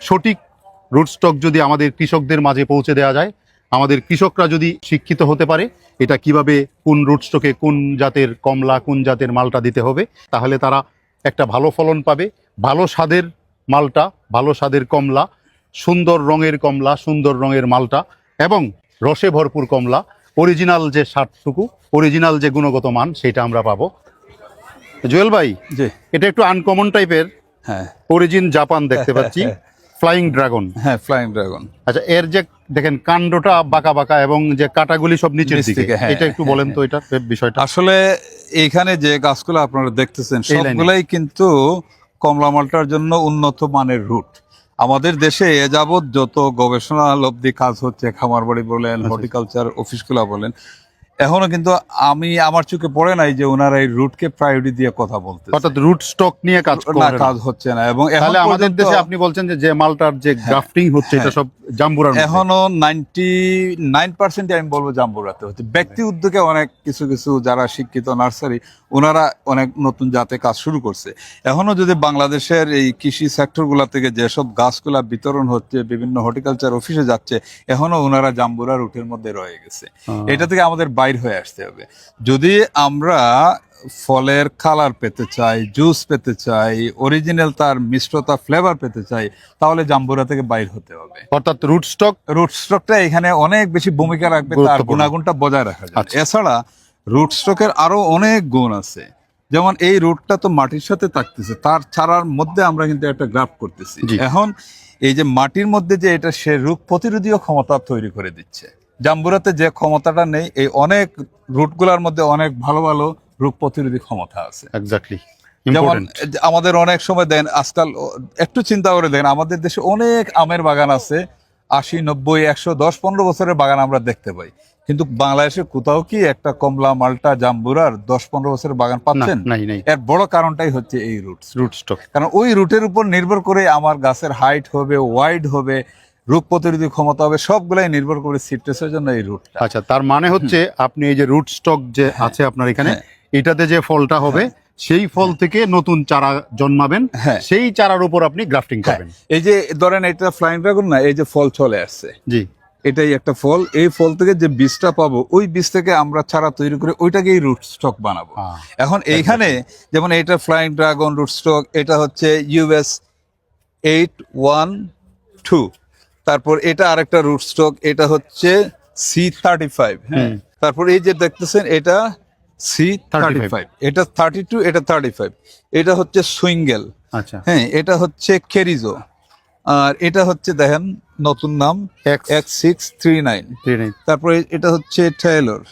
সঠিক root stock যদি আমাদের কৃষকদের মাঝে পৌঁছে দেওয়া যায় আমাদের কৃষকরা যদি শিক্ষিত হতে পারে এটা কীভাবে কোন রুট স্টকে কোন জাতের কমলা কোন জাতের মালটা দিতে হবে তাহলে তারা একটা ভালো ফলন পাবে ভালো স্বাদের মালটা ভালো স্বাদের কমলা সুন্দর রঙের কমলা সুন্দর রঙের মালটা এবং রসে ভরপুর কমলা অরিজিনাল যে স্বাদটুকু অরিজিনাল যে গুণগত মান সেটা আমরা পাবো। জুয়েল ভাই এটা একটু আনকমন টাইপের হ্যাঁ। অরিজিন জাপান দেখতে পাচ্ছি। ফ্লাইং ড্রাগন হ্যাঁ ফ্লাইং ড্রাগন আচ্ছা এর যে দেখেন কাণ্ডটা বাঁকা বাঁকা এবং যে কাটাগুলি সব নিচের দিকে হ্যাঁ, এটা একটু বলেন তো এটা বিষয়টা। আসলে এইখানে যে গাছগুলো আপনারা দেখতেছেন। সবগুলাই কিন্তু কমলা মালটার জন্য উন্নত মানের রুট আমাদের দেশে এ যাবৎ যত গবেষণা লব্ধি কাজ হচ্ছে খামার বাড়ি বলেন আচ্ছা। হর্টিকালচার অফিসগুলো বলেন এখনও কিন্তু আমি আমার চোখে পড়ে নাই যে ওনারা এই রুটকে প্রায়োরিটি দিয়ে কথা বলতে অর্থাৎ রুট স্টক নিয়ে কাজ না কাজ হচ্ছে না। এবং তাহলে আমাদের দেশে আপনি বলছেন যে যে মালটার যে গ্রাফটিং হচ্ছে এটা হ্যাঁ। সব জাম্বুরার। এখনও নাইনটি নাইন পার্সেন্ট আমি বলব জাম্বুরাতে হচ্ছে। ব্যক্তি উদ্যোগে অনেক কিছু কিছু যারা শিক্ষিত নার্সারি ওনারা অনেক নতুন জাতে কাজ শুরু করছে। এখনও যদি বাংলাদেশের এই কৃষি সেক্টরগুলো থেকে যেসব গাছগুলা বিতরণ হচ্ছে বিভিন্ন হর্টিকালচার অফিসে যাচ্ছে এখনও ওনারা জাম্বুরা রুটের মধ্যে রয়ে গেছে। হ্যাঁ। এটা থেকে আমাদের বাইর হয়ে আসতে হবে। যদি আমরা ফলের কালার পেতে চাই জুস পেতে চাই অরিজিনাল তার মিষ্টতা ফ্লেভার পেতে চাই তাহলে জাম্বুরা থেকে বাইর হতে হবে। অর্থাৎ রুট স্টক রুট স্টকটা এখানে অনেক বেশি ভূমিকা রাখবে তার গুণাগুণটা বজায় রাখা যায়। আচ্ছা। এছাড়া রুট স্টকের আরও অনেক গুণ আছে। যেমন এই রুটটা তো মাটির সাথে থাকতেছে তার ছাড়ার মধ্যে আমরা কিন্তু একটা গ্রাফ করতেছি। এখন এই যে মাটির মধ্যে যে এটা সে রোগ প্রতিরোধীয় ক্ষমতা তৈরি করে দিচ্ছে জাম্বুরাতে যে ক্ষমতাটা নেই এই অনেক রুটগুলোর মধ্যে অনেক ভালো ভালো রোগ প্রতিরোধী ক্ষমতা আছে। এক্স্যাক্টলি যেমন আমাদের অনেক সময় দেন আজকাল একটু চিন্তা করে দেন আমাদের দেশে অনেক আমের বাগান আছে আশি নব্বই একশো দশ পনেরো বছরের বাগান আমরা দেখতে পাই। কিন্তু বাংলাদেশে কোথাও কি একটা কমলা মালটা জাম্বুরার দশ পনেরো বছরের বাগান পাচ্ছেন? এর বড় কারণটাই হচ্ছে এই রুট রুট স্টক কারণ ওই রুটের উপর নির্ভর করে আমার গাছের হাইট হবে ওয়াইড হবে রোগ প্রতিরোধী ক্ষমতা হবে সবগুলাই নির্ভর করে সিট্রাসের জন্য এই রুট আচ্ছা তার মানে হচ্ছে আপনি এই যে রুট স্টক যে আছে আপনার এখানে হ্যাঁ। এটাতে যে ফলটা হবে সেই ফল থেকে নতুন চারা জন্মাবেন হ্যাঁ। সেই চারার উপর আপনি গ্রাফটিং করবেন। এই যে ধরেন এটা ফ্লাইং ড্রাগন না এই যে ফল চলে আসছে। জি। এটাই একটা ফল এই ফল থেকে যে বীজটা পাবো ওই বীজ থেকে আমরা চারা তৈরি করে ওইটাকেই রুট স্টক বানাবো। এখন এইখানে যেমন এটা ফ্লাইং ড্রাগন রুট স্টক এটা হচ্ছে ইউএস এইট ওয়ান টু তারপর এটা আরেকটা রুট স্টক এটা হচ্ছে সি থার্টি ফাইভ হ্যাঁ তারপর এই যে দেখতেছেন এটা সি থার্টি ফাইভ এটা থার্টি টু এটা থার্টি ফাইভ এটা হচ্ছে সুইঙ্গেল। আচ্ছা। হ্যাঁ এটা হচ্ছে কেরিজো। আর এটা হচ্ছে দেখেন নতুন নাম এক্স সিক্স থ্রি নাইন তারপরে এটা হচ্ছে টেইলর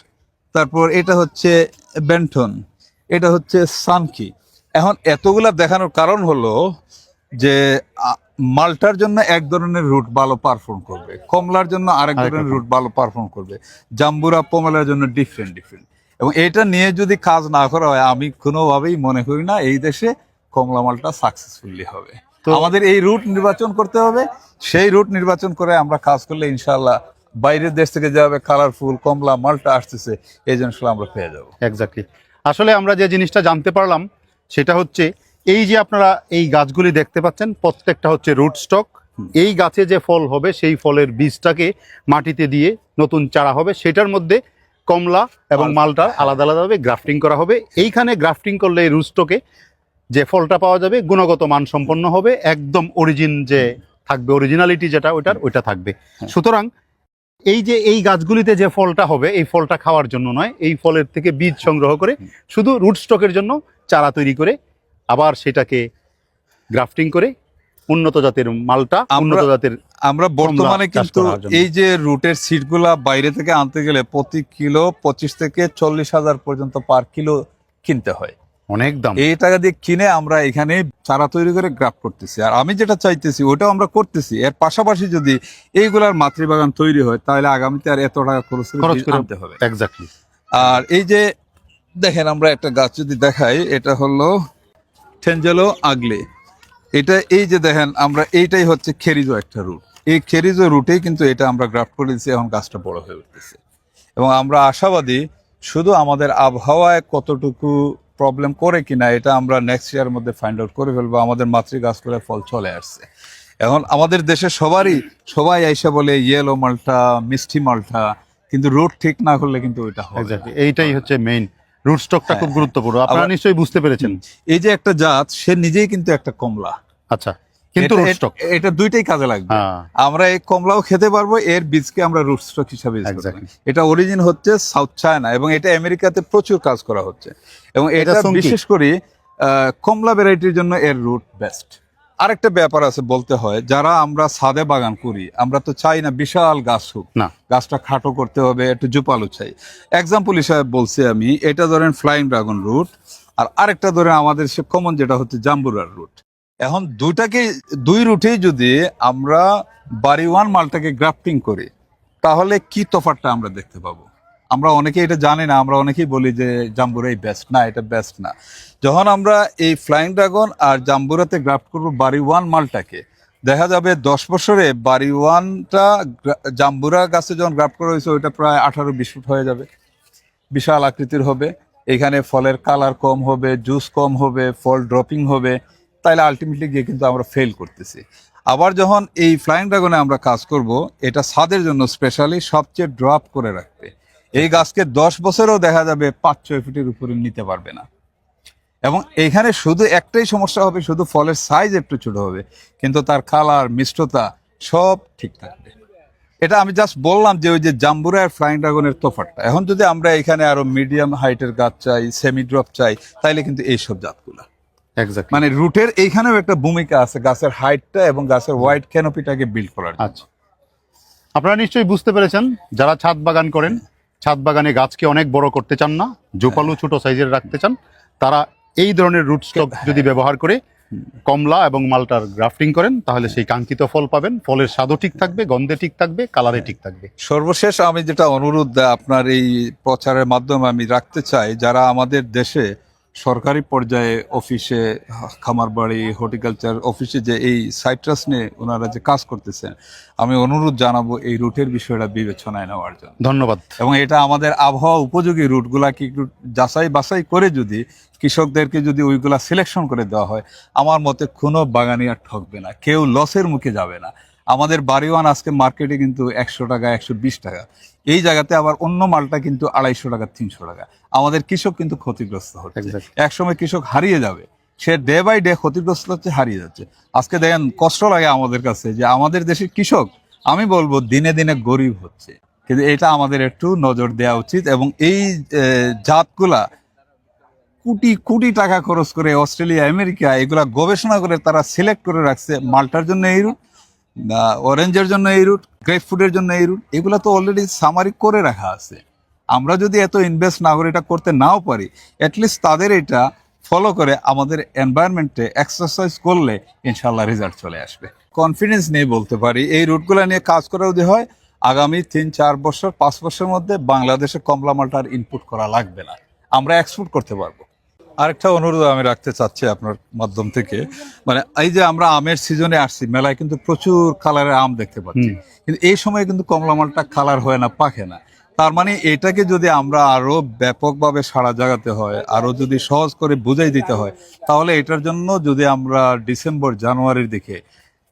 তারপর এটা হচ্ছে বেন্টন এটা হচ্ছে সানকি এখন এতগুলা দেখানোর কারণ হলো যে মালটার জন্য এক ধরনের রুট ভালো পারফর্ম করবে। কমলার জন্য আরেক ধরনের রুট ভালো পারফর্ম করবে। জাম্বুরা পমলার জন্য ডিফারেন্ট ডিফারেন্ট এবং এটা নিয়ে যদি কাজ না করা হয় আমি কোনোভাবেই মনে করি না এই দেশে কমলা মালটা সাকসেসফুলি হবে। তো- আমাদের এই রুট নির্বাচন করতে হবে। সেই রুট নির্বাচন করে আমরা কাজ করলে ইনশাল্লাহ বাইরের দেশ থেকে যাবে কালারফুল কমলা মালটা আসতেছে এই জিনিসগুলো আমরা পেয়ে যাব। এক্স্যাক্টলি আসলে আমরা যে জিনিসটা জানতে পারলাম সেটা হচ্ছে এই যে আপনারা এই গাছগুলি দেখতে পাচ্ছেন প্রত্যেকটা হচ্ছে রুট স্টক এই গাছে যে ফল হবে সেই ফলের বীজটাকে মাটিতে দিয়ে নতুন চারা হবে। সেটার মধ্যে কমলা এবং মালটা আলাদা আলাদাভাবে গ্রাফটিং করা হবে। এইখানে গ্রাফটিং করলে এই রুট স্টকে যে ফলটা পাওয়া যাবে গুণগত মান সম্পন্ন হবে। একদম অরিজিন যে থাকবে অরিজিনালিটি যেটা ওইটার ওইটা থাকবে। হ্যাঁ। সুতরাং এই যে এই গাছগুলিতে যে ফলটা হবে এই ফলটা খাওয়ার জন্য নয় এই ফলের থেকে বীজ সংগ্রহ করে শুধু রুট স্টকের জন্য চারা তৈরি করে আবার সেটাকে গ্রাফটিং করে উন্নত জাতের মালটা উন্নত জাতের আমরা বর্তমানে কিন্তু এই যে রুটের সিটগুলা বাইরে থেকে আনতে গেলে প্রতি কিলো পঁচিশ থেকে চল্লিশ হাজার পর্যন্ত পার কিলো কিনতে হয়। অনেক দাম। এই টাকা দিয়ে কিনে আমরা এখানে চারা তৈরি করে গ্রাফ করতেছি। আর আমি যেটা চাইতেছি ওটাও আমরা করতেছি। এর পাশাপাশি যদি এইগুলার মাতৃবাগান তৈরি হয় তাহলে আগামীতে আর এত টাকা খরচ করে খরচ বীজ হবে। এক্স্যাক্টলি আর এই যে দেখেন আমরা একটা গাছ যদি দেখাই এটা হলো ঠেঞ্জেলো আগলে। এটা এই যে দেখেন, আমরা এইটাই হচ্ছে খেরিজো একটা রুট। এই খেরিজো রুটেই কিন্তু এটা আমরা গ্রাফট করে দিচ্ছি এখন গাছটা বড় হয়ে উঠতেছে। এবং আমরা আশাবাদী শুধু আমাদের আবহাওয়ায় কতটুকু প্রবলেম করে কিনা, এটা আমরা নেক্সট ইয়ার মধ্যে ফাইন্ড আউট করে ফেলব, আমাদের মাতৃ গাছগুলোর ফল চলে আসছে। এখন আমাদের দেশে সবারই, সবাই আইসা বলে ইয়েলো মালটা, মিষ্টি মালটা, কিন্তু রোড ঠিক না করলে কিন্তু ওইটা না। এইটাই হচ্ছে মেইন রুট স্টকটা খুব গুরুত্বপূর্ণ। আপনারা নিশ্চয়ই বুঝতে পেরেছেন। এই যে একটা জাত সে নিজেই কিন্তু একটা কমলা। আচ্ছা কিন্তু এটা- এটা- দুইটাই কাজে লাগবে। হ্যাঁ। আমরা এই কমলাও খেতে পারব এর বীজকে আমরা রুট স্টক হিসাবে. এটা অরিজিন হচ্ছে সাউথ চায়না এবং এটা আমেরিকাতে প্রচুর কাজ করা হচ্ছে। এবং এটা বিশেষ করে কমলা ভ্যারাইটির জন্য এর রুট বেস্ট আরেকটা ব্যাপার আছে বলতে হয় যারা আমরা ছাদে বাগান করি আমরা তো চাই না বিশাল গাছ হোক। না। গাছটা খাটো করতে হবে একটু জোপালো চাই। এক্সাম্পল হিসাবে বলছি আমি এটা ধরেন ফ্লাইং ড্রাগন রুট আর আরেকটা ধরেন আমাদের সে কমন যেটা হচ্ছে জাম্বুরার রুট এখন দুইটাকে দুই রুটেই যদি আমরা বাড়ি ওয়ান মালটাকে গ্রাফটিং করি তাহলে কি তফাৎটা আমরা দেখতে পাবো? আমরা অনেকেই এটা জানি না, আমরা অনেকেই বলি যে জাম্বুরাই বেস্ট না, এটা বেস্ট না। যখন আমরা এই ফ্লাইং ড্রাগন আর জাম্বুরাতে গ্রাফট করব বাড়ি ওয়ান মালটাকে, দেখা যাবে দশ বছরে বাড়ি ওয়ানটা জাম্বুরা গাছে যখন গ্রাফট করা হয়েছে, ওইটা প্রায় আঠারো বিশ ফুট হয়ে যাবে। বিশাল আকৃতির হবে। এখানে ফলের কালার কম হবে জুস কম হবে, ফল ড্রপিং হবে। তাইলে আলটিমেটলি গিয়ে কিন্তু আমরা ফেল করতেছি। আবার যখন এই ফ্লাইং ড্রাগনে আমরা কাজ করব, এটা ছাদের জন্য স্পেশালি সবচেয়ে ড্রপ করে রাখবে। এই গাছকে দশ বছরেও দেখা যাবে পাঁচ ছয় ফুটের উপরে নিতে পারবে না। এবং এখানে শুধু একটাই সমস্যা হবে শুধু ফলের সাইজ একটু ছোট হবে কিন্তু তার কালার মিষ্টতা সব ঠিক থাকবে। এটা আমি জাস্ট বললাম যে ওই যে জাম্বুরা আর ফ্লাইং ড্রাগনের তোফাটটা এখন যদি আমরা এখানে আরও মিডিয়াম হাইটের গাছ চাই সেমি ড্রপ চাই তাইলে কিন্তু এইসব জাতগুলা। মানে রুটের এইখানেও একটা ভূমিকা আছে গাছের হাইটটা এবং গাছের হোয়াইট ক্যানোপিটাকে বিল্ড করার। আচ্ছা। আপনারা নিশ্চয়ই বুঝতে পেরেছেন যারা ছাদ বাগান করেন ছাদ বাগানে গাছকে অনেক বড় করতে চান না জোপালু ছোট সাইজের রাখতে চান তারা এই ধরনের রুট স্টক যদি ব্যবহার করে কমলা এবং মালটার গ্রাফটিং করেন তাহলে সেই কাঙ্ক্ষিত ফল পাবেন। ফলের স্বাদও ঠিক থাকবে গন্ধে ঠিক থাকবে কালারে ঠিক থাকবে। সর্বশেষ আমি যেটা অনুরোধ আপনার এই প্রচারের মাধ্যমে আমি রাখতে চাই যারা আমাদের দেশে সরকারি পর্যায়ে অফিসে খামার বাড়ি হর্টিকালচার অফিসে যে এই সাইট্রাস নিয়ে ওনারা যে কাজ করতেছেন আমি অনুরোধ জানাব এই রুটের বিষয়টা বিবেচনায় নেওয়ার জন্য। ধন্যবাদ। এবং এটা আমাদের আবহাওয়া উপযোগী রুটগুলাকে একটু যাচাই বাছাই করে যদি কৃষকদেরকে যদি ওইগুলা সিলেকশন করে দেওয়া হয় আমার মতে কোনো বাগানি আর ঠকবে না কেউ লসের মুখে যাবে না। আমাদের বাড়িওয়ান আজকে মার্কেটে কিন্তু একশো টাকা একশো বিশ টাকা। এই জায়গাতে আবার অন্য মালটা কিন্তু আড়াইশো টাকা তিনশো টাকা। আমাদের কৃষক কিন্তু ক্ষতিগ্রস্ত হচ্ছে. একসময় কৃষক হারিয়ে যাবে। সে ডে বাই ডে ক্ষতিগ্রস্ত হচ্ছে হারিয়ে যাচ্ছে। আজকে দেখেন কষ্ট লাগে আমাদের কাছে যে আমাদের দেশের কৃষক আমি বলব দিনে দিনে গরিব হচ্ছে। কিন্তু এটা আমাদের একটু নজর দেওয়া উচিত এবং এই জাতগুলা কোটি কোটি টাকা খরচ করে অস্ট্রেলিয়া আমেরিকা এগুলা গবেষণা করে তারা সিলেক্ট করে রাখছে। মালটার জন্য এই অরেঞ্জের জন্য এই রুট গ্রেপ ফুডের জন্য এই রুট এগুলো তো অলরেডি সামারি করে রাখা আছে। আমরা যদি এত ইনভেস্ট না করে এটা করতে নাও পারি অ্যাটলিস্ট তাদের এটা ফলো করে আমাদের এনভায়রনমেন্টে এক্সারসাইজ করলে ইনশাল্লাহ রেজাল্ট চলে আসবে। কনফিডেন্স নিয়ে বলতে পারি, এই রুটগুলো নিয়ে কাজ করা যদি হয়, আগামী তিন, চার বছর, পাঁচ বছরের মধ্যে বাংলাদেশে কমলা মালটার ইনপুট করা লাগবে না। আমরা এক্সপোর্ট করতে পারব। আরেকটা অনুরোধ আমি রাখতে চাচ্ছি আপনার মাধ্যম থেকে। মানে এই যে আমরা আমের সিজনে আসছি মেলায় কিন্তু প্রচুর কালারের আম দেখতে পাচ্ছি। কিন্তু এই সময় কিন্তু কমলা মালটা কালার হয় না পাকে না। তার মানে এটাকে যদি আমরা আরও ব্যাপকভাবে সারা জাগাতে হয় আরও যদি সহজ করে বুঝাই দিতে হয় তাহলে এটার জন্য যদি আমরা ডিসেম্বর জানুয়ারির দিকে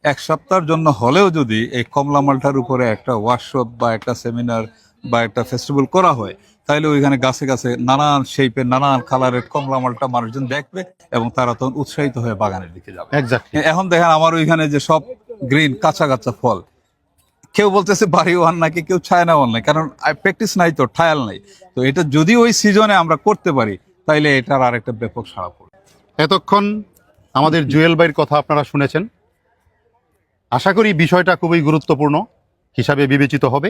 এক সপ্তাহের জন্য হলেও যদি এই কমলা মালটার উপরে একটা ওয়ার্কশপ বা একটা সেমিনার বা একটা ফেস্টিভ্যাল করা হয় তাহলে ওইখানে গাছে গাছে নানান শেপের নানান কালারের কমলা মালটা মানুষজন দেখবে এবং তারা তখন উৎসাহিত হয়ে বাগানের দিকে যাবে। এখন দেখেন আমার ওইখানে যে সব গ্রিন কাঁচা কাঁচা ফল কেউ বলতেছে বাড়ি ওয়ান নাকি কেউ চায়না ওয়ান নাই কারণ প্র্যাকটিস নাই তো ট্রায়াল নাই। তো এটা যদি ওই সিজনে আমরা করতে পারি তাইলে এটার আর একটা ব্যাপক সাড়া পড়বে। এতক্ষণ আমাদের জুয়েল ভাইয়ের কথা আপনারা শুনেছেন। আশা করি বিষয়টা খুবই গুরুত্বপূর্ণ হিসাবে বিবেচিত হবে।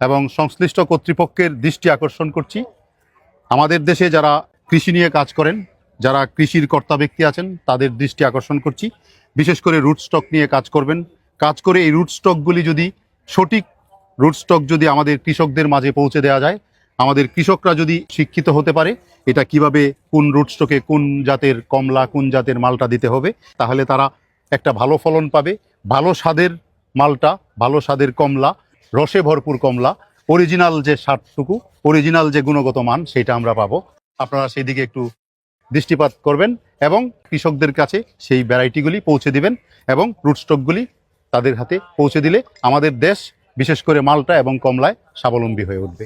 এবং সংশ্লিষ্ট কর্তৃপক্ষের দৃষ্টি আকর্ষণ করছি। আমাদের দেশে যারা কৃষি নিয়ে কাজ করেন, যারা কৃষির কর্তা ব্যক্তি আছেন, তাদের দৃষ্টি আকর্ষণ করছি। বিশেষ করে রুট স্টক নিয়ে কাজ করবেন। কাজ করে এই রুট স্টকগুলি যদি সঠিক রুট স্টক যদি আমাদের কৃষকদের মাঝে পৌঁছে দেওয়া যায়, আমাদের কৃষকরা যদি শিক্ষিত হতে পারে, এটা কীভাবে, কোন রুট স্টকে কোন জাতের কমলা, কোন জাতের মালটা দিতে হবে, তাহলে তারা একটা ভালো ফলন পাবে। ভালো স্বাদের মালটা, ভালো স্বাদের কমলা রসে ভরপুর কমলা অরিজিনাল যে স্বাদটুকু অরিজিনাল যে গুণগত মান, সেটা আমরা পাবো। আপনারা সেই দিকে একটু দৃষ্টিপাত করবেন এবং কৃষকদের কাছে সেই ভ্যারাইটিগুলি পৌঁছে দিবেন এবং রুটস্টকগুলি তাদের হাতে পৌঁছে দিলে আমাদের দেশ বিশেষ করে মালটা এবং কমলায় স্বাবলম্বী হয়ে উঠবে।